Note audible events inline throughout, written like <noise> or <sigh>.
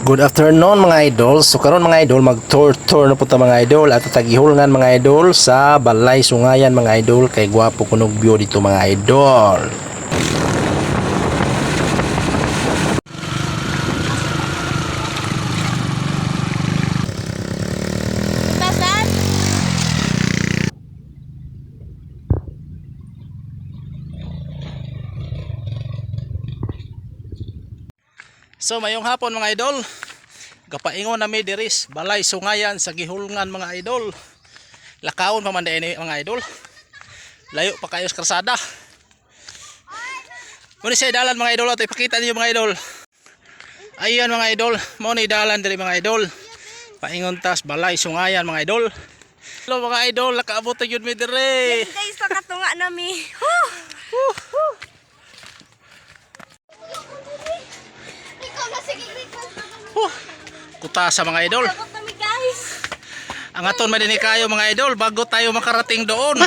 Good afternoon mga idol. So karon mga idol mag-tour-tour na po ta mga idol at tagihulngan mga idol sa Balay Sungayan mga idol kay gwapo kunog view dito mga idol. So mayong hapon mga idol. Gapaingon na mi diris Balay Sungayan sa gihulngan mga idol. Lakaon pa man din mga idol. Layo pa kayo sa karsada. Muna siya dalan mga idol at ipakita niyo mga idol. Ayan mga idol, mo ni dalan diri mga idol. Paingon tas Balay Sungayan mga idol. Hello mga idol, nakaabot na yun mi dire. Guys, pakatunga nami. Huh! Ikaw Huh, kuta sa mga idol. Ang aton madini kayo mga idol bago tayo makarating doon.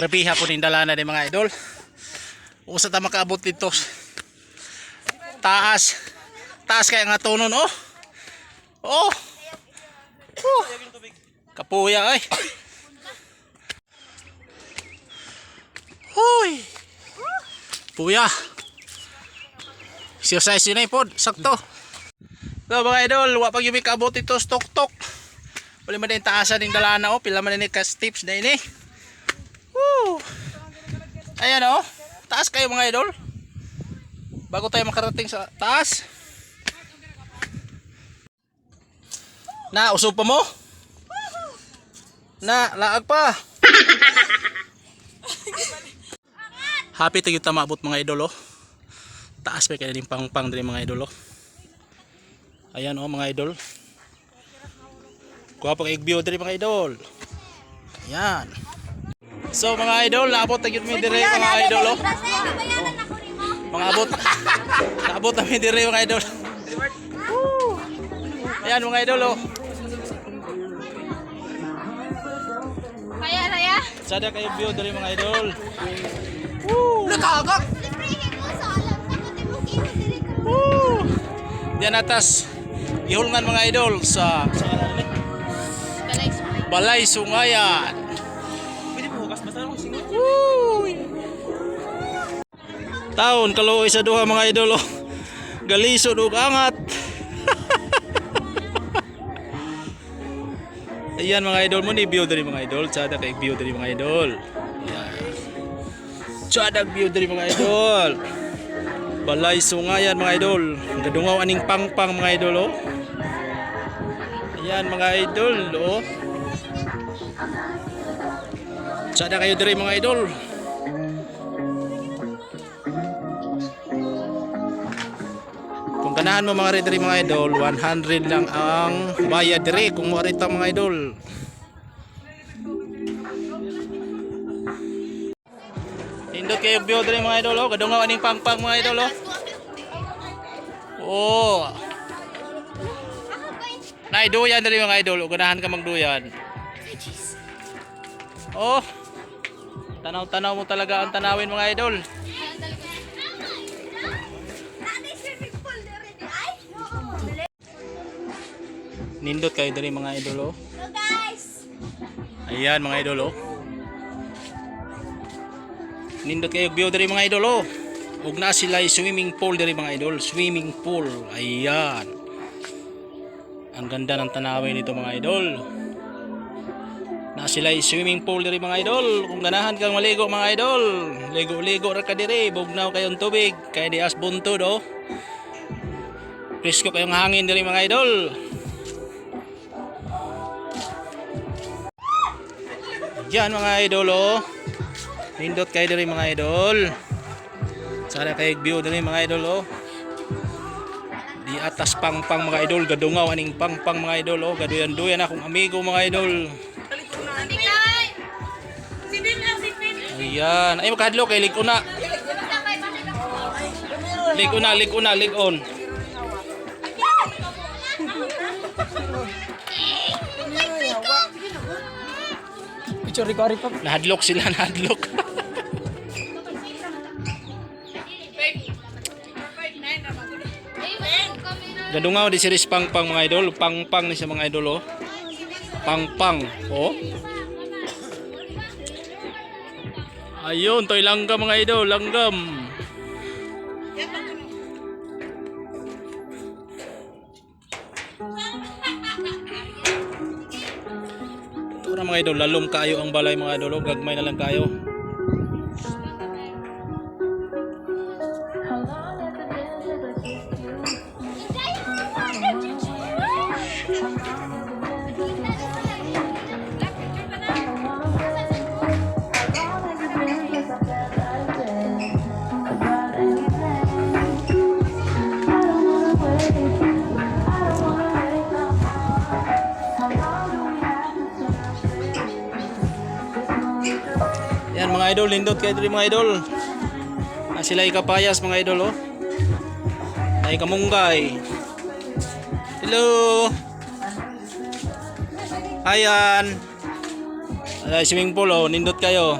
Grabiha po din dalana ni mga idol. Usa ta makaabot dito. Taas. Taas kaya nga tunon oh. Oh. Kapuya ay. Hoy. Puya. Exercise yun ay pod. Sakto. So mga idol, wa pag yung kabot ito stok tok. Wala man din taasan ng dalana oh, pila man din ka steps na ini. Woo! Ayan oh, taas kayo mga idol. Bago tayo makarating sa taas. Na, usog pa mo? Na, laag pa. Happy tayo tamabot mga idol oh. Taas pa kaya din pang pang din mga idol oh. Ayan oh mga idol. Kuha pang egg view diri mga idol. Ayan. So mga idol, naabot na yun mi dire mga idol oh. Mga abot. <laughs> Naabot na mi dire mga idol. Ayan mga idol oh. Kaya, Raya? Sada kayo view diri mga idol. Woo! Nakagak. Woo! Diyan atas. Ihulngan mga idol sa? Balay Sungayan. Pwede po hukas basta lang singot. Taon kaluoy sa duha mga idol oh. Galisod ug angat. <laughs> Ayan mga idol mo ni view diri mga idol. Sada kay view diri mga idol. Ayan. Sada view diri mga idol. Balay sungayan mga idol. Gadungaw aning pangpang mga idol oh. Ayan mga idol oh. Sada kayo diri mga idol. Kung ganahan mo mga diri mga idol, 100 lang ang bayad diri kung mo rita mga idol. Indot kayo view diri mga idol oh, kadungaw aning pangpang mga idol oh. Oh. Nay duyan diri mga idol, ug ganahan ka magduyan. Oh. Tanaw-tanaw mo talaga ang tanawin mga idol. Dali. Nindot kayo diri mga idol oh. Ayan mga idol oh. Nindot kayo view diri mga idol oh. Ug na sila swimming pool diri mga idol, swimming pool. Ayan. Ang ganda ng tanawin nito mga idol. Na sila swimming pool diri mga idol. Kung ganahan kang maligo mga idol, ligo-ligo ra ka diri, bugnaw kayong tubig, kay di as buntod oh. Presko kayong hangin diri mga idol. Yan mga idol oh. Nindot kayo diri mga idol. Sana kayo view diri mga idol oh. Di atas pang pang mga idol, gadungaw aning pang pang mga idol oh. Gaduyan duyan akong amigo mga idol. Ayan, ay makadlo kay lig una. Lig una, lig una, lig on. Picture recording pa. Nahadlok sila, nahadlok. <laughs> Gadungaw di series pang-pang mga idol. Pang-pang ni sa mga idol oh. Pang-pang. Oh. Ayun, toy langgam mga idol, langgam. Na mga idol, lalom kayo ang balay mga idol, oh. gagmay na lang kayo. Mga idol, lindot kayo dito mga idol. Ah, sila ikapayas mga idol oh. Ay kamunggay. Hello. Ayan. Ay, swimming pool oh, nindot kayo.